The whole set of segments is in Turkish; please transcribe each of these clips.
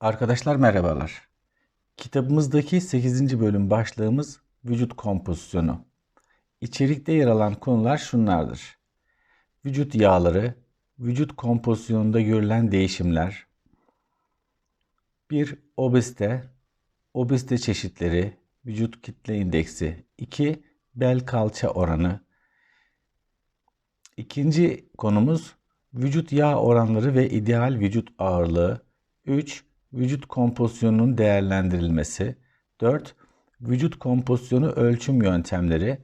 Arkadaşlar merhabalar. Kitabımızdaki 8. bölüm başlığımız vücut kompozisyonu. İçerikte yer alan konular şunlardır. Vücut yağları, vücut kompozisyonunda görülen değişimler, 1. Obezite, obezite çeşitleri, vücut kitle indeksi, 2. Bel kalça oranı. İkinci konumuz vücut yağ oranları ve ideal vücut ağırlığı. 3 vücut kompozisyonunun değerlendirilmesi. 4. Vücut kompozisyonu ölçüm yöntemleri.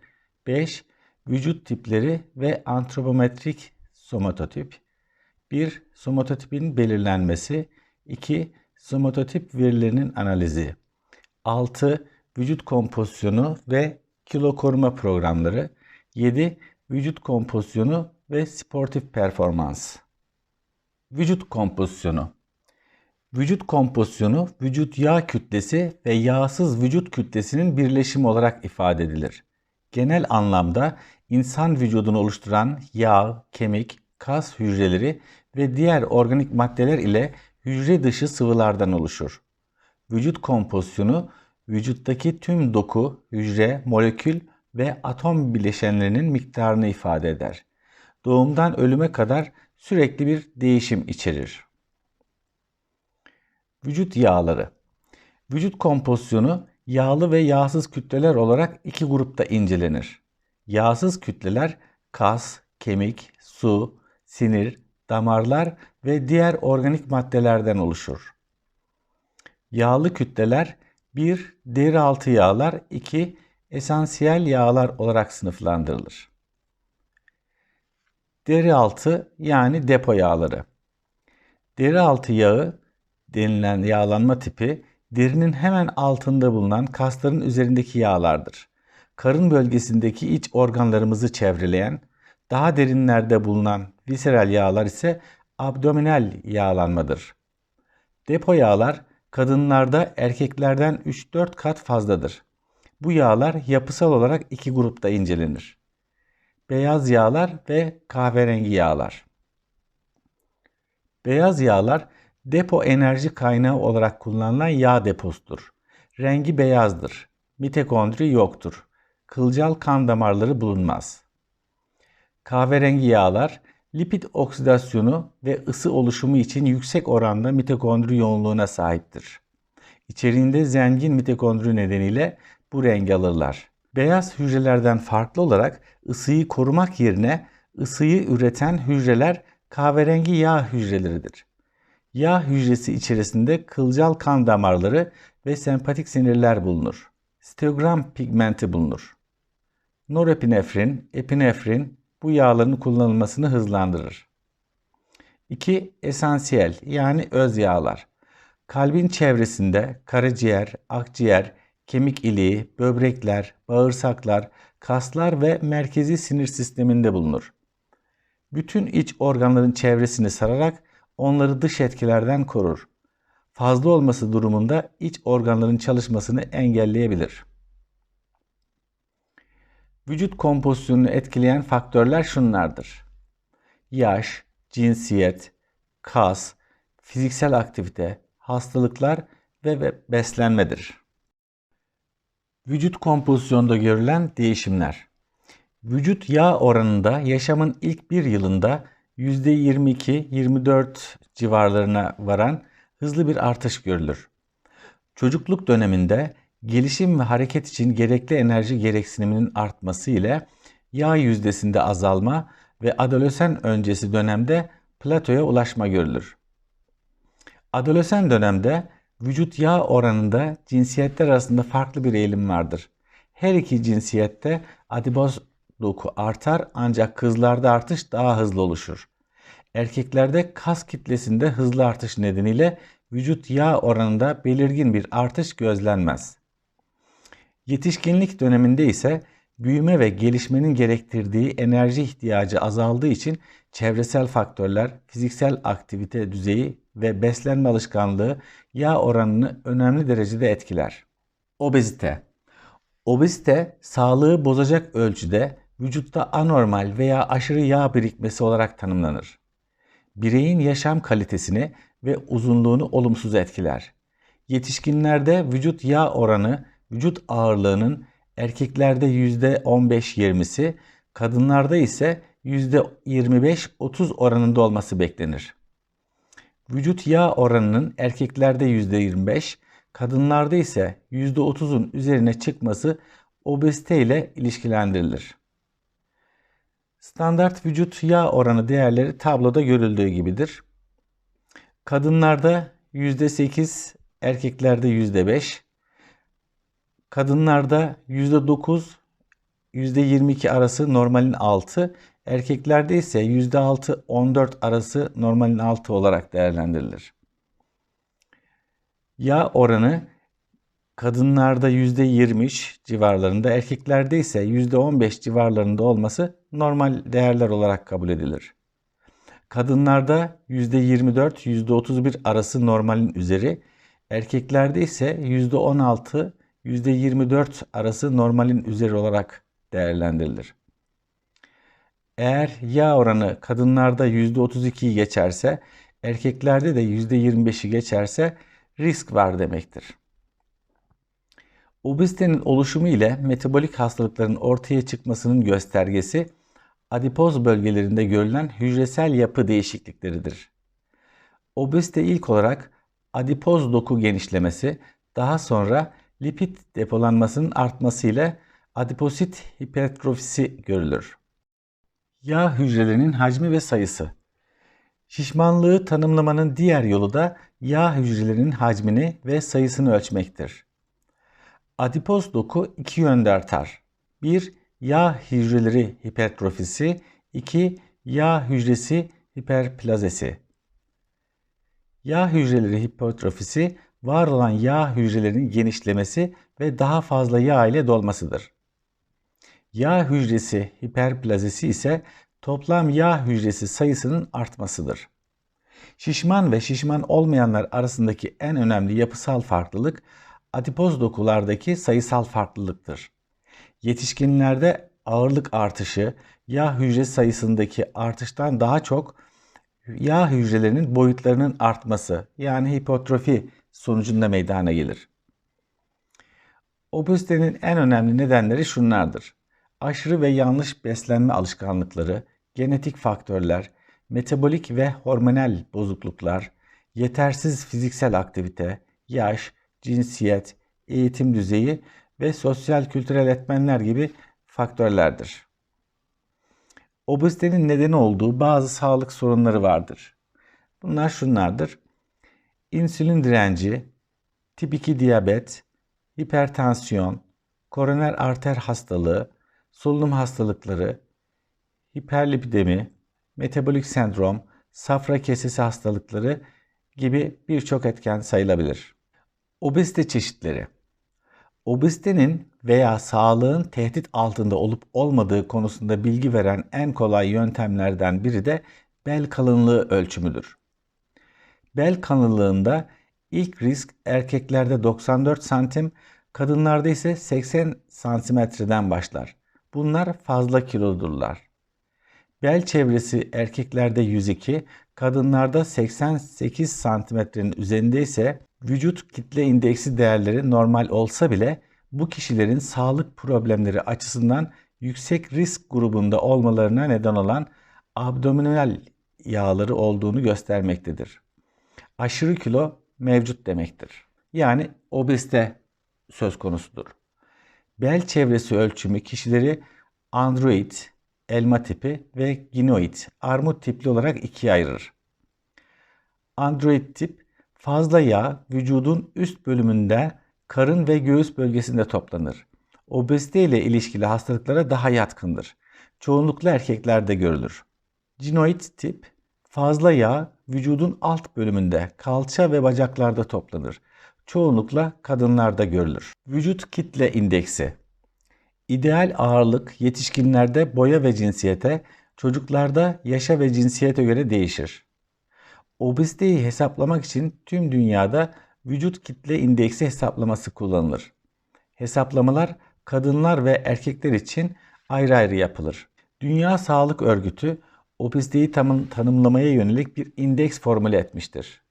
5. Vücut tipleri ve antropometrik somatotip. 1. Somatotipin belirlenmesi. 2. Somatotip verilerinin analizi. 6. Vücut kompozisyonu ve kilo koruma programları. 7. Vücut kompozisyonu ve sportif performans. Vücut kompozisyonu Vücut kompozisyonu, vücut yağ kütlesi ve yağsız vücut kütlesinin birleşimi olarak ifade edilir. Genel anlamda insan vücudunu oluşturan yağ, kemik, kas hücreleri ve diğer organik maddeler ile hücre dışı sıvılardan oluşur. Vücut kompozisyonu vücuttaki tüm doku, hücre, molekül ve atom bileşenlerinin miktarını ifade eder. Doğumdan ölüme kadar sürekli bir değişim içerir. Vücut yağları. Vücut kompozisyonu yağlı ve yağsız kütleler olarak iki grupta incelenir. Yağsız kütleler kas, kemik, su, sinir, damarlar ve diğer organik maddelerden oluşur. Yağlı kütleler 1. Deri altı yağlar 2. Esansiyel yağlar olarak sınıflandırılır. Deri altı yani depo yağları. Deri altı yağı denilen yağlanma tipi derinin hemen altında bulunan kasların üzerindeki yağlardır. Karın bölgesindeki iç organlarımızı çevreleyen, daha derinlerde bulunan visceral yağlar ise abdominal yağlanmadır. Depo yağlar kadınlarda erkeklerden 3-4 kat fazladır. Bu yağlar yapısal olarak iki grupta incelenir. Beyaz yağlar ve kahverengi yağlar. Beyaz yağlar Depo enerji kaynağı olarak kullanılan yağ deposudur. Rengi beyazdır. Mitokondri yoktur. Kılcal kan damarları bulunmaz. Kahverengi yağlar lipid oksidasyonu ve ısı oluşumu için yüksek oranda mitokondri yoğunluğuna sahiptir. İçeriğinde zengin mitokondri nedeniyle bu rengi alırlar. Beyaz hücrelerden farklı olarak ısıyı korumak yerine ısıyı üreten hücreler kahverengi yağ hücreleridir. Yağ hücresi içerisinde kılcal kan damarları ve sempatik sinirler bulunur. Steogram pigmenti bulunur. Norepinefrin, epinefrin bu yağların kullanılmasını hızlandırır. 2. Esansiyel yani öz yağlar. Kalbin çevresinde karaciğer, akciğer, kemik iliği, böbrekler, bağırsaklar, kaslar ve merkezi sinir sisteminde bulunur. Bütün iç organların çevresini sararak onları dış etkilerden korur. Fazla olması durumunda iç organların çalışmasını engelleyebilir. Vücut kompozisyonunu etkileyen faktörler şunlardır. Yaş, cinsiyet, kas, fiziksel aktivite, hastalıklar ve beslenmedir. Vücut kompozisyonunda görülen değişimler. Vücut yağ oranında yaşamın ilk bir yılında %22-24 civarlarına varan hızlı bir artış görülür. Çocukluk döneminde gelişim ve hareket için gerekli enerji gereksiniminin artması ile yağ yüzdesinde azalma ve adolesan öncesi dönemde platoya ulaşma görülür. Adolesan dönemde vücut yağ oranında cinsiyetler arasında farklı bir eğilim vardır. Her iki cinsiyette adipoz doku artar ancak kızlarda artış daha hızlı oluşur. Erkeklerde kas kitlesinde hızlı artış nedeniyle vücut yağ oranında belirgin bir artış gözlenmez. Yetişkinlik döneminde ise büyüme ve gelişmenin gerektirdiği enerji ihtiyacı azaldığı için çevresel faktörler, fiziksel aktivite düzeyi ve beslenme alışkanlığı yağ oranını önemli derecede etkiler. Obezite Obezite sağlığı bozacak ölçüde vücutta anormal veya aşırı yağ birikmesi olarak tanımlanır. Bireyin yaşam kalitesini ve uzunluğunu olumsuz etkiler. Yetişkinlerde vücut yağ oranı vücut ağırlığının erkeklerde %15-20'si, kadınlarda ise %25-30 oranında olması beklenir. Vücut yağ oranının erkeklerde %25, kadınlarda ise %30'un üzerine çıkması obezite ile ilişkilendirilir. Standart vücut yağ oranı değerleri tabloda görüldüğü gibidir. Kadınlarda %8, erkeklerde %5, kadınlarda %9, %22 arası normalin altı, erkeklerde ise %6-14 arası normalin altı olarak değerlendirilir. Yağ oranı kadınlarda %20 civarlarında, erkeklerde ise %15 civarlarında olması normal değerler olarak kabul edilir. Kadınlarda %24, %31 arası normalin üzeri, erkeklerde ise %16, %24 arası normalin üzeri olarak değerlendirilir. Eğer yağ oranı kadınlarda %32'yi geçerse, erkeklerde de %25'i geçerse risk var demektir. Obezitenin oluşumu ile metabolik hastalıkların ortaya çıkmasının göstergesi adipoz bölgelerinde görülen hücresel yapı değişiklikleridir. Obezite ilk olarak adipoz doku genişlemesi, daha sonra lipid depolanmasının artması ile adiposit hipertrofisi görülür. Yağ hücrelerinin hacmi ve sayısı Şişmanlığı tanımlamanın diğer yolu da yağ hücrelerinin hacmini ve sayısını ölçmektir. Adipoz doku iki yönde artar. 1. Yağ hücreleri hipertrofisi 2. Yağ hücresi hiperplazesi Yağ hücreleri hipertrofisi var olan yağ hücrelerinin genişlemesi ve daha fazla yağ ile dolmasıdır. Yağ hücresi hiperplazesi ise toplam yağ hücresi sayısının artmasıdır. Şişman ve şişman olmayanlar arasındaki en önemli yapısal farklılık adipoz dokulardaki sayısal farklılıktır. Yetişkinlerde ağırlık artışı yağ hücre sayısındaki artıştan daha çok yağ hücrelerinin boyutlarının artması yani hipotrofi sonucunda meydana gelir. Obezitenin en önemli nedenleri şunlardır. Aşırı ve yanlış beslenme alışkanlıkları, genetik faktörler, metabolik ve hormonal bozukluklar, yetersiz fiziksel aktivite, yaş, cinsiyet, eğitim düzeyi ve sosyal kültürel etmenler gibi faktörlerdir. Obezitenin nedeni olduğu bazı sağlık sorunları vardır. Bunlar şunlardır. İnsülin direnci, tip 2 diyabet, hipertansiyon, koroner arter hastalığı, solunum hastalıkları, hiperlipidemi, metabolik sendrom, safra kesesi hastalıkları gibi birçok etken sayılabilir. Obezite çeşitleri Obezitenin veya sağlığın tehdit altında olup olmadığı konusunda bilgi veren en kolay yöntemlerden biri de bel kalınlığı ölçümüdür. Bel kalınlığında ilk risk erkeklerde 94 santim, kadınlarda ise 80 santimetreden başlar. Bunlar fazla kilodurlar. Bel çevresi erkeklerde 102, kadınlarda 88 santimetrenin üzerinde ise vücut kitle indeksi değerleri normal olsa bile bu kişilerin sağlık problemleri açısından yüksek risk grubunda olmalarına neden olan abdominal yağları olduğunu göstermektedir. Aşırı kilo mevcut demektir. Yani obezite söz konusudur. Bel çevresi ölçümü kişileri android, elma tipi ve ginoid, armut tipli olarak ikiye ayırır. Android tip fazla yağ vücudun üst bölümünde karın ve göğüs bölgesinde toplanır. Obezite ile ilişkili hastalıklara daha yatkındır. Çoğunlukla erkeklerde görülür. Ginoid tip fazla yağ vücudun alt bölümünde kalça ve bacaklarda toplanır. Çoğunlukla kadınlarda görülür. Vücut kitle indeksi İdeal ağırlık yetişkinlerde boya ve cinsiyete, çocuklarda yaşa ve cinsiyete göre değişir. Obeziteyi hesaplamak için tüm dünyada vücut kitle indeksi hesaplaması kullanılır. Hesaplamalar kadınlar ve erkekler için ayrı ayrı yapılır. Dünya Sağlık Örgütü obeziteyi tanımlamaya yönelik bir indeks formüle etmiştir.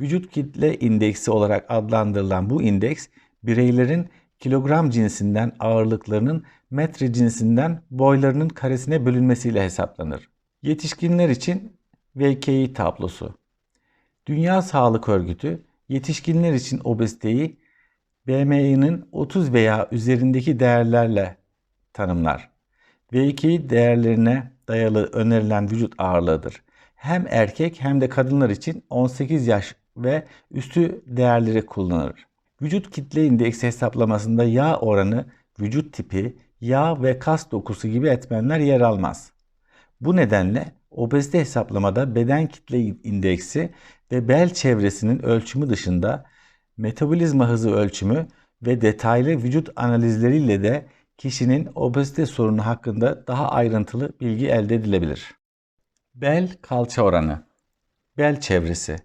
Vücut kitle indeksi olarak adlandırılan bu indeks bireylerin kilogram cinsinden ağırlıklarının metre cinsinden boylarının karesine bölünmesiyle hesaplanır. Yetişkinler için VKI tablosu. Dünya Sağlık Örgütü yetişkinler için obeziteyi BMI'nin 30 veya üzerindeki değerlerle tanımlar. V2 değerlerine dayalı önerilen vücut ağırlığıdır. Hem erkek hem de kadınlar için 18 yaş ve üstü değerleri kullanılır. Vücut kitle indeksi hesaplamasında yağ oranı, vücut tipi, yağ ve kas dokusu gibi etmenler yer almaz. Bu nedenle obezite hesaplamada beden kitle indeksi ve bel çevresinin ölçümü dışında metabolizma hızı ölçümü ve detaylı vücut analizleriyle de kişinin obezite sorunu hakkında daha ayrıntılı bilgi elde edilebilir. Bel kalça oranı Bel çevresi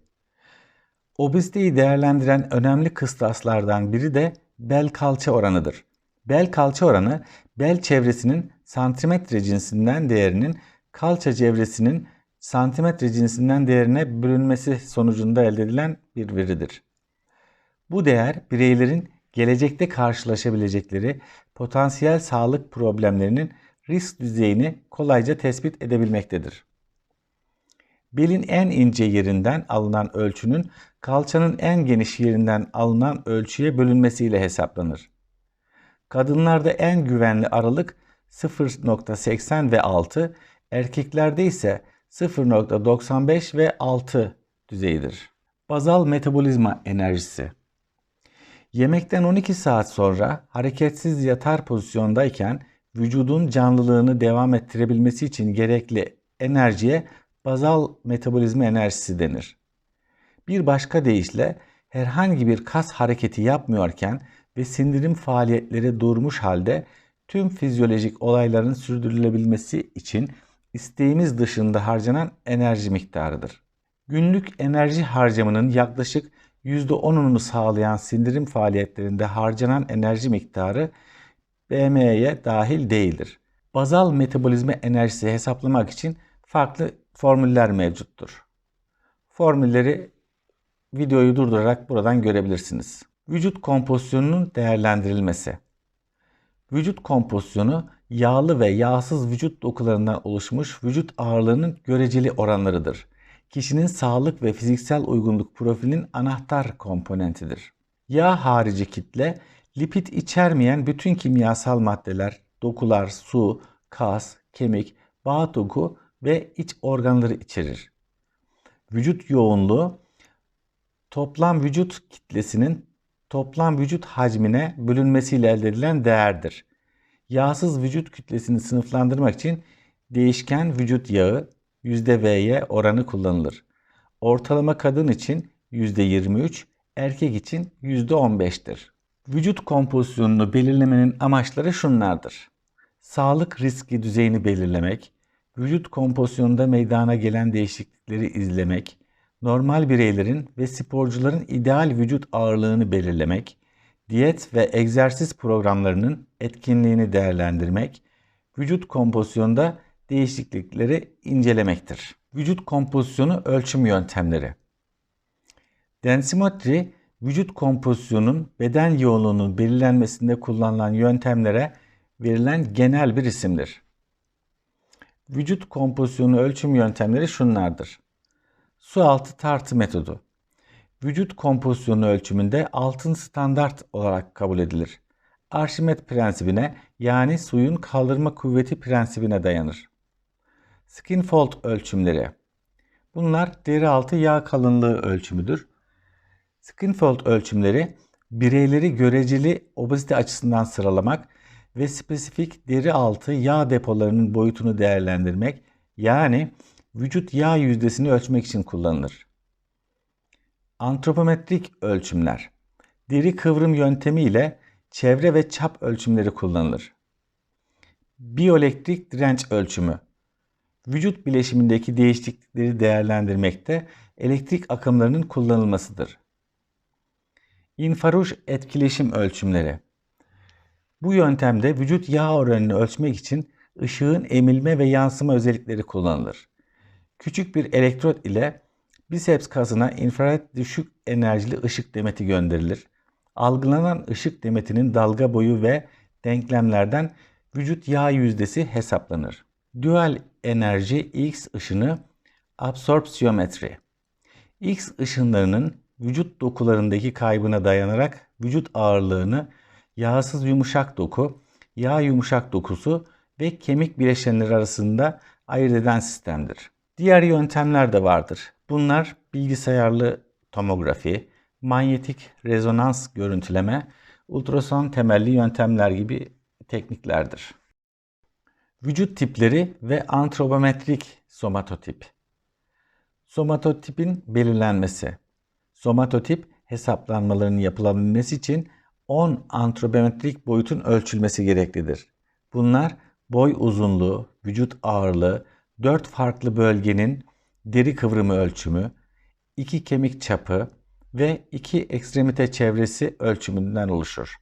Obeziteyi değerlendiren önemli kıstaslardan biri de bel kalça oranıdır. Bel kalça oranı bel çevresinin santimetre cinsinden değerinin kalça çevresinin santimetre cinsinden değerine bölünmesi sonucunda elde edilen bir veridir. Bu değer bireylerin gelecekte karşılaşabilecekleri potansiyel sağlık problemlerinin risk düzeyini kolayca tespit edebilmektedir. Belin en ince yerinden alınan ölçünün kalçanın en geniş yerinden alınan ölçüye bölünmesiyle hesaplanır. Kadınlarda en güvenli aralık 0.80 ve 6, erkeklerde ise 0.95 ve 6 düzeyidir. Bazal metabolizma enerjisi Yemekten 12 saat sonra hareketsiz yatar pozisyondayken vücudun canlılığını devam ettirebilmesi için gerekli enerjiye bazal metabolizma enerjisi denir. Bir başka deyişle herhangi bir kas hareketi yapmıyorken ve sindirim faaliyetleri durmuş halde tüm fizyolojik olayların sürdürülebilmesi için isteğimiz dışında harcanan enerji miktarıdır. Günlük enerji harcamının yaklaşık %10'unu sağlayan sindirim faaliyetlerinde harcanan enerji miktarı BM'ye dahil değildir. Bazal metabolizma enerjisi hesaplamak için farklı formüller mevcuttur. Formülleri videoyu durdurarak buradan görebilirsiniz. Vücut kompozisyonunun değerlendirilmesi. Vücut kompozisyonu yağlı ve yağsız vücut dokularından oluşmuş vücut ağırlığının göreceli oranlarıdır kişinin sağlık ve fiziksel uygunluk profilinin anahtar komponentidir. Yağ harici kitle, lipid içermeyen bütün kimyasal maddeler, dokular, su, kas, kemik, bağ doku ve iç organları içerir. Vücut yoğunluğu, toplam vücut kitlesinin toplam vücut hacmine bölünmesiyle elde edilen değerdir. Yağsız vücut kütlesini sınıflandırmak için değişken vücut yağı, %V'ye oranı kullanılır. Ortalama kadın için %23, erkek için %15'tir. Vücut kompozisyonunu belirlemenin amaçları şunlardır. Sağlık riski düzeyini belirlemek, vücut kompozisyonunda meydana gelen değişiklikleri izlemek, normal bireylerin ve sporcuların ideal vücut ağırlığını belirlemek, diyet ve egzersiz programlarının etkinliğini değerlendirmek, vücut kompozisyonda değişiklikleri incelemektir. Vücut kompozisyonu ölçüm yöntemleri. Densimetri, vücut kompozisyonun beden yoğunluğunun belirlenmesinde kullanılan yöntemlere verilen genel bir isimdir. Vücut kompozisyonu ölçüm yöntemleri şunlardır. Su altı tartı metodu. Vücut kompozisyonu ölçümünde altın standart olarak kabul edilir. Arşimet prensibine yani suyun kaldırma kuvveti prensibine dayanır. Skin fold ölçümleri. Bunlar deri altı yağ kalınlığı ölçümüdür. Skin fold ölçümleri bireyleri göreceli obezite açısından sıralamak ve spesifik deri altı yağ depolarının boyutunu değerlendirmek yani vücut yağ yüzdesini ölçmek için kullanılır. Antropometrik ölçümler. Deri kıvrım yöntemi ile çevre ve çap ölçümleri kullanılır. Biyoelektrik direnç ölçümü vücut bileşimindeki değişiklikleri değerlendirmekte elektrik akımlarının kullanılmasıdır. İnfraruj etkileşim ölçümleri Bu yöntemde vücut yağ oranını ölçmek için ışığın emilme ve yansıma özellikleri kullanılır. Küçük bir elektrot ile Biceps kasına infrared düşük enerjili ışık demeti gönderilir. Algılanan ışık demetinin dalga boyu ve denklemlerden vücut yağ yüzdesi hesaplanır. Dual enerji X ışını absorpsiyometri. X ışınlarının vücut dokularındaki kaybına dayanarak vücut ağırlığını yağsız yumuşak doku, yağ yumuşak dokusu ve kemik bileşenleri arasında ayırt eden sistemdir. Diğer yöntemler de vardır. Bunlar bilgisayarlı tomografi, manyetik rezonans görüntüleme, ultrason temelli yöntemler gibi tekniklerdir. Vücut tipleri ve antropometrik somatotip. Somatotipin belirlenmesi. Somatotip hesaplanmalarının yapılabilmesi için 10 antropometrik boyutun ölçülmesi gereklidir. Bunlar boy uzunluğu, vücut ağırlığı, 4 farklı bölgenin deri kıvrımı ölçümü, 2 kemik çapı ve 2 ekstremite çevresi ölçümünden oluşur.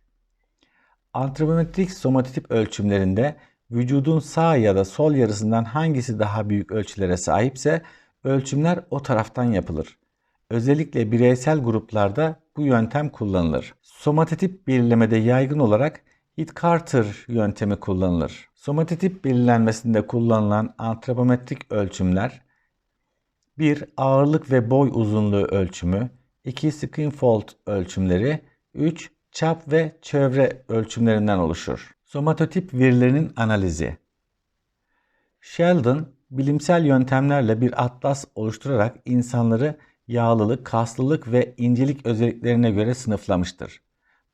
Antropometrik somatotip ölçümlerinde vücudun sağ ya da sol yarısından hangisi daha büyük ölçülere sahipse ölçümler o taraftan yapılır. Özellikle bireysel gruplarda bu yöntem kullanılır. Somatotip belirlemede yaygın olarak Hit-Carter yöntemi kullanılır. Somatotip belirlenmesinde kullanılan antropometrik ölçümler 1. Ağırlık ve boy uzunluğu ölçümü 2. Skinfold ölçümleri 3. Çap ve çevre ölçümlerinden oluşur. Somatotip verilerinin analizi Sheldon bilimsel yöntemlerle bir atlas oluşturarak insanları yağlılık, kaslılık ve incelik özelliklerine göre sınıflamıştır.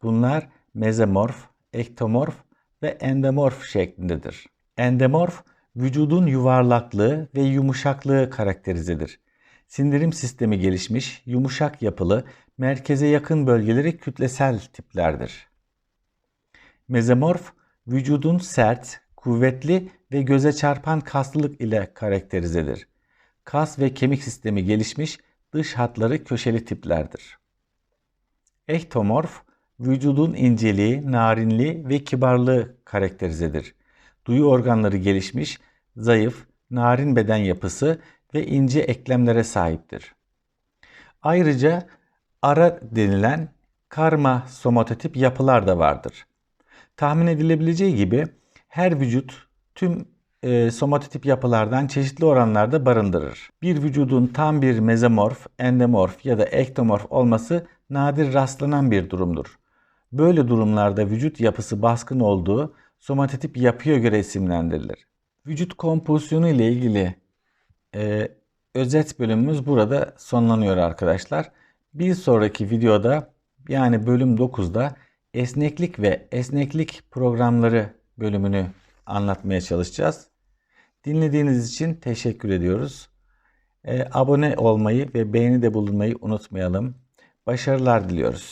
Bunlar mezomorf, ektomorf ve endomorf şeklindedir. Endomorf, vücudun yuvarlaklığı ve yumuşaklığı karakterizedir. Sindirim sistemi gelişmiş, yumuşak yapılı, merkeze yakın bölgeleri kütlesel tiplerdir. Mezomorf, vücudun sert, kuvvetli ve göze çarpan kaslılık ile karakterizedir. Kas ve kemik sistemi gelişmiş, dış hatları köşeli tiplerdir. Ektomorf, vücudun inceliği, narinliği ve kibarlığı karakterizedir. Duyu organları gelişmiş, zayıf, narin beden yapısı ve ince eklemlere sahiptir. Ayrıca ara denilen karma somatotip yapılar da vardır. Tahmin edilebileceği gibi her vücut tüm e, somatotip yapılardan çeşitli oranlarda barındırır. Bir vücudun tam bir mezomorf, endomorf ya da ektomorf olması nadir rastlanan bir durumdur. Böyle durumlarda vücut yapısı baskın olduğu somatotip yapıya göre isimlendirilir. Vücut kompozisyonu ile ilgili e, özet bölümümüz burada sonlanıyor arkadaşlar. Bir sonraki videoda yani bölüm 9'da esneklik ve esneklik programları bölümünü anlatmaya çalışacağız. Dinlediğiniz için teşekkür ediyoruz. E, abone olmayı ve beğeni de bulunmayı unutmayalım. Başarılar diliyoruz.